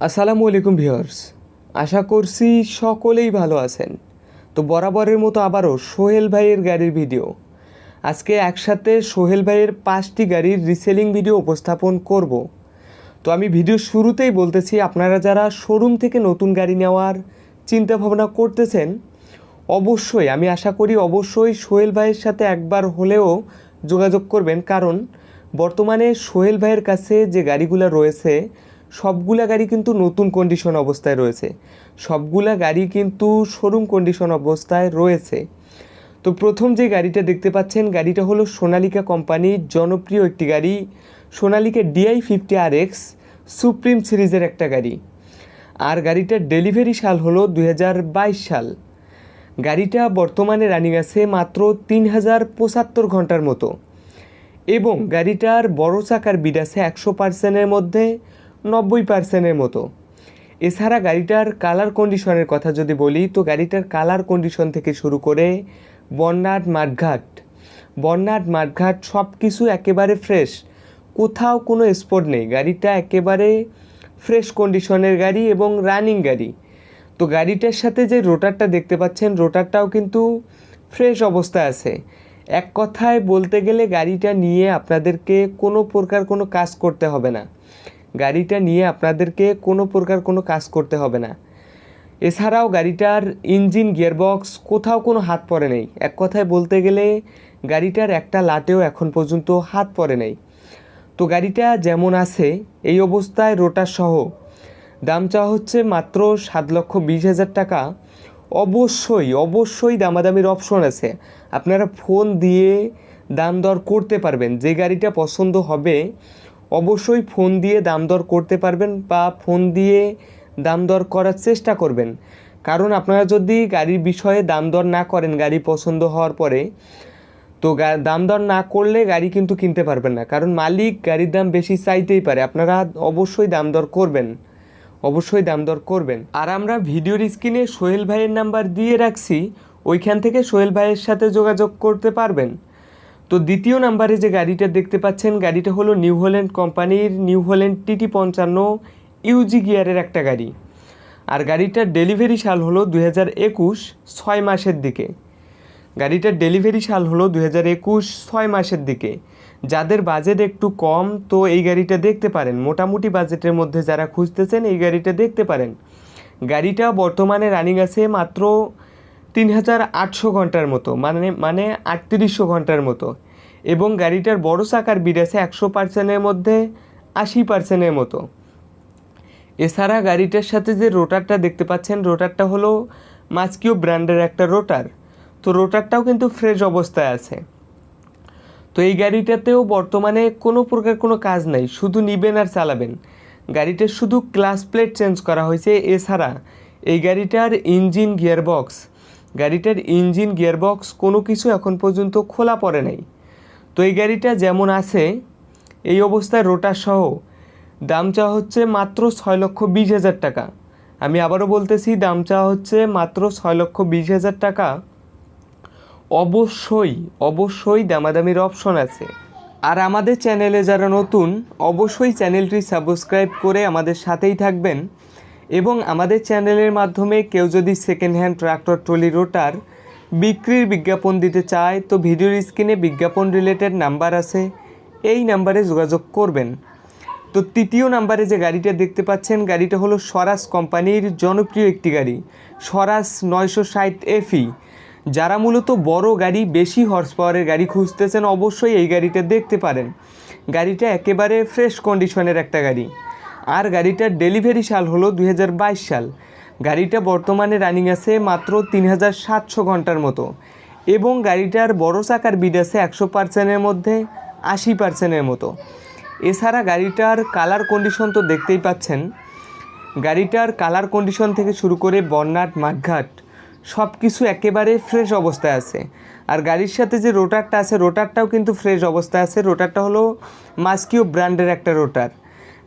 আসসালামু আলাইকুম ভিউয়ার্স। আশা করছি সকলেই ভালো আছেন। তো বরাবরের মতো আবারও সোহেল ভাইয়ের গাড়ির ভিডিও। আজকে একসাথে সোহেল ভাইয়ের পাঁচটি গাড়ির রিসেলিং ভিডিও উপস্থাপন করব। তো আমি ভিডিও শুরুতেই বলতেছি, আপনারা যারা শোরুম থেকে নতুন গাড়ি নেওয়ার চিন্তা ভাবনা করতেছেন, অবশ্যই, আমি আশা করি অবশ্যই সোহেল ভাইয়ের সাথে একবার হলেও যোগাযোগ করবেন। কারণ বর্তমানে সোহেল ভাইয়ের কাছে যে গাড়িগুলো রয়েছে সবগুলা গাড়ি কিন্তু নতুন কন্ডিশন অবস্থায় রয়েছে। সবগুলা গাড়ি কিন্তু শোরুম কন্ডিশন অবস্থায় রয়েছে। তো প্রথম যে গাড়িটা দেখতে পাচ্ছেন, গাড়িটা হলো সোনালিকা কোম্পানির জনপ্রিয় একটি গাড়ি, Sonalika DI fifty R X supreme সিরিজের একটা গাড়ি। আর গাড়িটার ডেলিভারি সাল হলো দু হাজার বাইশ সাল। গাড়িটা বর্তমানে রানিং আছে মাত্র তিন হাজার পঁচাত্তর ঘণ্টার মতো। এবং গাড়িটার বড় চাকার বিড আছে একশো পার্সেন্টের মধ্যে নব্বই পার্সেন্টের মতো। এছাড়া গাড়িটার কালার কন্ডিশনের কথা যদি বলি, তো গাড়িটার কালার কন্ডিশন থেকে শুরু করে বন্যাট মাঠঘাট বন্যাট মাঠঘাট সব কিছু একেবারে ফ্রেশ কোথাও কোনো স্পট নেই। গাড়িটা একেবারে ফ্রেশ কন্ডিশনের গাড়ি এবং রানিং গাড়ি। তো গাড়িটার সাথে যে রোটারটা দেখতে পাচ্ছেন রোটারটাও কিন্তু ফ্রেশ অবস্থায় আছে। এক কথায় বলতে গেলে গাড়িটা নিয়ে আপনাদেরকে কোনো প্রকার কোনো কাজ করতে হবে না। গাড়িটা নিয়ে আপনাদেরকে কোনো প্রকার কোনো কাজ করতে হবে না। এছাড়াও গাড়িটার ইঞ্জিন, গিয়ারবক্স কোথাও কোনো হাত পড়ে নেই। এক কথায় বলতে গেলে গাড়িটার একটা লাটেও এখন পর্যন্ত হাত পড়ে নেই। তো গাড়িটা যেমন আছে, এই অবস্থায় রোটার সহ দাম চাওয়া হচ্ছে মাত্র সাত লক্ষ বিশ হাজার টাকা। অবশ্যই অবশ্যই দামাদামির অপশন আছে। আপনারা ফোন দিয়ে দাম দর করতে পারবেন। যে গাড়িটা পছন্দ হবে অবশ্যই ফোন দিয়ে দাম দর করতে পারবেন বা ফোন দিয়ে দাম দর করার চেষ্টা করবেন। কারণ আপনারা যদি গাড়ির বিষয়ে দাম দর না করেন, গাড়ি পছন্দ হওয়ার পরে, তো দাম দর না করলে গাড়ি কিন্তু কিনতে পারবেন না। কারণ মালিক গাড়ির দাম বেশি চাইতেই পারে। আপনারা অবশ্যই দাম দর করবেন। অবশ্যই দাম দর করবেন। আর আমরা ভিডিওর স্ক্রিনে সোহেল ভাইয়ের নাম্বার দিয়ে রাখছি। ওইখান থেকে সোহেল ভাইয়ের সাথে যোগাযোগ করতে পারবেন। তো দ্বিতীয় নাম্বারে যে গাড়িটা দেখতে পাচ্ছেন, গাড়িটা হলো নিউ হল্যান্ড কোম্পানির নিউ হল্যান্ড টিটি পঞ্চান্ন ইউজি গিয়ারের একটা গাড়ি। আর গাড়িটার ডেলিভারি সাল হলো দুই হাজার একুশ ছয় মাসের দিকে। গাড়িটার ডেলিভারি সাল হলো দুই হাজার একুশ ছয় মাসের দিকে। যাদের বাজেট একটু কম, তো এই গাড়িটা দেখতে পারেন। মোটামুটি বাজেটের মধ্যে যারা খুঁজতেছেন, এই গাড়িটা দেখতে পারেন। গাড়িটা বর্তমানে রানিং আছে মাত্র তিন হাজার আটশো ঘণ্টার মতো মানে মানে আটত্রিশশো ঘণ্টার মতো। এবং গাড়িটার বড় চাকার বিড আছে একশো পার্সেন্টের মধ্যে আশি পার্সেন্টের মতো। এছাড়া গাড়িটার সাথে যে রোটারটা দেখতে পাচ্ছেন রোটারটা হলো মাস্কিও ব্র্যান্ডের একটা রোটার তো রোটারটাও কিন্তু ফ্রেশ অবস্থায় আছে। তো এই গাড়িটাতেও বর্তমানে কোনো প্রকার কোনো কাজ নাই, শুধু নিবেন আর চালাবেন। গাড়িটার শুধু ক্লাস প্লেট চেঞ্জ করা হয়েছে। এছাড়া এই গাড়িটার ইঞ্জিন গিয়ারবক্স গাড়িটার ইঞ্জিন, গিয়ারবক্স কোনো কিছু এখন পর্যন্ত খোলা পড়ে নাই। তো এই গাড়িটা যেমন আছে, এই অবস্থায় রোটার সহ দাম চাওয়া হচ্ছে মাত্র ছয় লক্ষ বিশ হাজার টাকা। আমি আবারও বলতেছি, দাম চাওয়া হচ্ছে মাত্র ছয় লক্ষ বিশ হাজার টাকা। অবশ্যই অবশ্যই দামাদামির অপশন আছে। আর আমাদের চ্যানেলে যারা নতুন, অবশ্যই চ্যানেলটি সাবস্ক্রাইব করে আমাদের সাথেই থাকবেন। এবং আমাদের চ্যানেলের মাধ্যমে কেউ যদি second hand tractor trolley rotor বিক্রির বিজ্ঞাপন দিতে চায়, তো ভিডিওর স্ক্রিনে বিজ্ঞাপন রিলেটেড নাম্বার আছে। এই নাম্বারে যোগাযোগ করবেন। তো তৃতীয় নাম্বারে যে গাড়িটা দেখতে পাচ্ছেন, গাড়িটা হলো স্বরাজ কোম্পানির জনপ্রিয় একটি গাড়ি, স্বরাজ নয়শো ষাট এফি যারা মূলত বড় গাড়ি, বেশি হর্স পাওয়ারের গাড়ি খুঁজতেছেন, অবশ্যই এই গাড়িটা দেখতে পারেন। গাড়িটা একেবারে ফ্রেশ কন্ডিশনের একটা গাড়ি। আর গাড়িটার ডেলিভারি সাল হলো দু হাজার বাইশ সাল। গাড়িটা বর্তমানে রানিং আছে মাত্র তিন হাজার সাতশো ঘণ্টার মতো এবং গাড়িটার বড় চাকার বিড আছে একশো পার্সেন্টের মধ্যে, আশি পার্সেন্টের মতো। এছাড়া গাড়িটার কালার কন্ডিশন তো দেখতেই পাচ্ছেন। গাড়িটার কালার কন্ডিশন থেকে শুরু করে বন্যাট মাঠঘাট সব কিছু একেবারে ফ্রেশ অবস্থায় আছে। আর গাড়ির সাথে যে রোটারটা আছে রোটারটাও কিন্তু ফ্রেশ অবস্থায় আছে। রোটারটা হলো মাস্কিও ব্র্যান্ডের একটা রোটার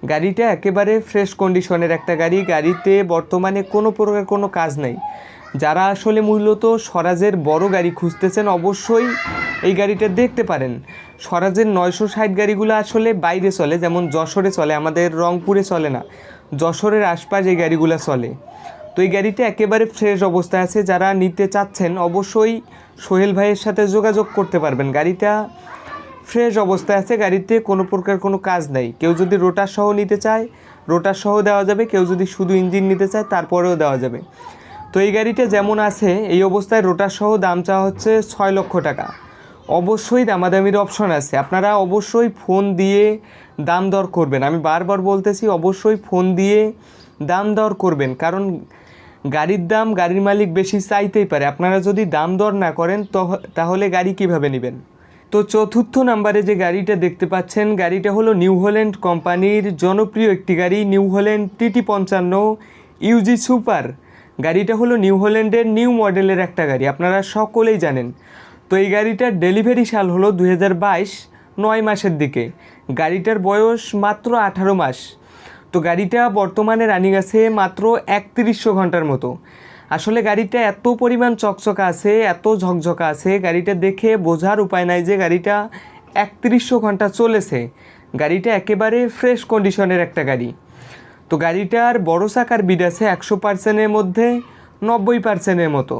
গাড়িটা একেবারে ফ্রেশ কন্ডিশনের একটা গাড়ি। গাড়িতে বর্তমানে কোনো প্রকার কোনো কাজ নাই। যারা আসলে মূলত স্বরাজের বড় গাড়ি খুঁজতেছেন, অবশ্যই এই গাড়িটা দেখতে পারেন। স্বরাজের নয়শো ষাট গাড়িগুলো আসলে বাইরে চলে, যেমন যশোরে চলে, আমাদের রংপুরে চলে না। যশোরের আশপাশ এই গাড়িগুলো চলে। তো এই গাড়িটা একেবারে ফ্রেশ অবস্থায় আছে। যারা নিতে চাচ্ছেন, অবশ্যই সোহেল ভাইয়ের সাথে যোগাযোগ করতে পারবেন। গাড়িটা ফ্রেশ অবস্থায় আছে, গাড়িতে কোনো প্রকার কোনো কাজ নেই। কেউ যদি রোটার সহ নিতে চায়, রোটার সহ দেওয়া যাবে। কেউ যদি শুধু ইঞ্জিন নিতে চায়, তারপরেও দেওয়া যাবে। তো এই গাড়িটা যেমন আছে, এই অবস্থায় রোটার সহ দাম চাওয়া হচ্ছে ছয় লক্ষ টাকা। অবশ্যই দামাদামির অপশন আছে। আপনারা অবশ্যই ফোন দিয়ে দাম দর করবেন। আমি বারবার বলতেছি, অবশ্যই ফোন দিয়ে দাম দর করবেন। কারণ গাড়ির দাম গাড়ির মালিক বেশি চাইতেই পারে। আপনারা যদি দাম দর না করেন, তহ- তাহলে গাড়ি কীভাবে নেবেন? তো চতুর্থ নাম্বারে যে গাড়িটা দেখতে পাচ্ছেন, গাড়িটা হলো নিউ হল্যান্ড কোম্পানির জনপ্রিয় একটি গাড়ি, নিউ হল্যান্ড টিটি পঞ্চান্ন ইউজি সুপার। গাড়িটা হলো নিউ হল্যান্ডের নিউ মডেলের একটা গাড়ি, আপনারা সকলেই জানেন। তো এই গাড়িটার ডেলিভারি সাল হলো দুই নয় মাসের দিকে। গাড়িটার বয়স মাত্র আঠারো মাস। তো গাড়িটা বর্তমানে রানিং আছে মাত্র একত্রিশশো ঘণ্টার মতো। আসলে গাড়িটা এত পরিমাণ চকচকা আছে, এত ঝকঝকা আছে, গাড়িটা দেখে বোঝার উপায় নাই যে গাড়িটা একত্রিশশো ঘণ্টা চলেছে। গাড়িটা একেবারে ফ্রেশ কন্ডিশনের একটা গাড়ি। তো গাড়িটার বড় চাকার বিড আছে একশো পার্সেন্টের মধ্যে, নব্বই পার্সেন্টের মতো।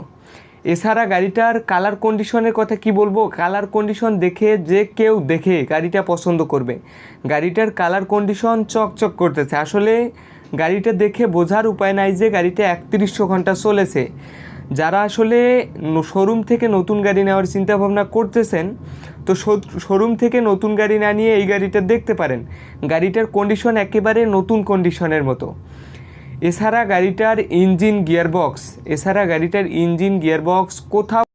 এছাড়া গাড়িটার কালার কন্ডিশনের কথা কি বলব? কালার কন্ডিশন দেখে যে কেউ দেখে গাড়িটা পছন্দ করবে। গাড়িটার কালার কন্ডিশন চকচক করতেছে। আসলে গাড়িটা দেখে বোঝার উপায় নাই যে গাড়িটা একত্রিশশো ঘণ্টা চলেছে। যারা আসলে শোরুম থেকে নতুন গাড়ি নেওয়ার চিন্তা ভাবনা করতেছেন, তো শোরুম থেকে নতুন গাড়ি না নিয়ে এই গাড়িটা দেখতে পারেন। গাড়িটার কন্ডিশন একেবারে নতুন কন্ডিশনের মতো। এছাড়া গাড়িটার ইঞ্জিন গিয়ারবক্স এছাড়া গাড়িটার ইঞ্জিন গিয়ারবক্স কোথাও